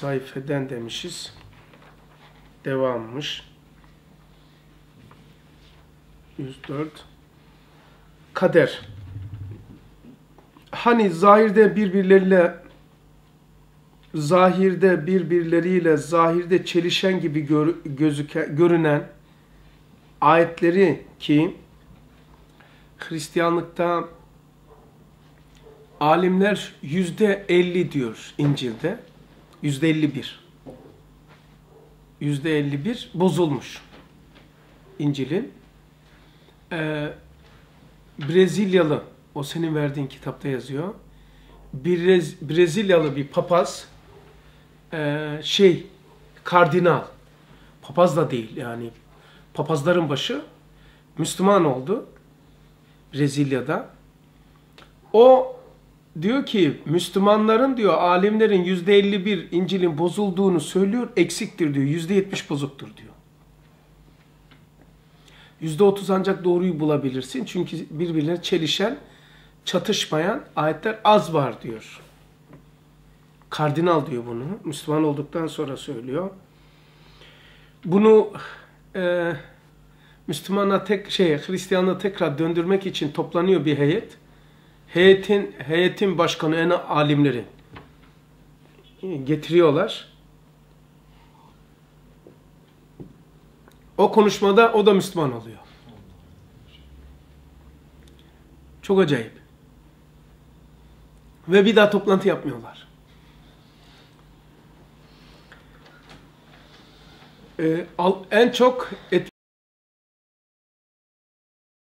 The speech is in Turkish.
sayfeden demişiz. Devammış. 104 Kader Hani zahirde birbirleriyle zahirde birbirleriyle zahirde çelişen gibi gör, gözüke, görünen ayetleri ki Hristiyanlıkta alimler yüzde elli diyor İncil'de. Yüzde elli bir. Yüzde elli bir bozulmuş İncil'in. Ee, Brezilyalı, o senin verdiğin kitapta yazıyor. Brez, Brezilyalı bir papaz, e, şey, kardinal, papaz da değil yani, papazların başı Müslüman oldu Brezilya'da. O diyor ki Müslümanların diyor alimlerin yüzde 51 İncil'in bozulduğunu söylüyor, eksiktir diyor, yüzde 70 bozuktur diyor. Yüzde 30 ancak doğruyu bulabilirsin çünkü birbirine çelişen, çatışmayan ayetler az var diyor. Kardinal diyor bunu. Müslüman olduktan sonra söylüyor. Bunu e, Müslümana tek şey Hristiyanlığı tekrar döndürmek için toplanıyor bir heyet. Heyetin heyetin başkanı en alimleri getiriyorlar. O konuşmada o da Müslüman oluyor. Çok acayip. Ve bir daha toplantı yapmıyorlar. Ee, en çok et,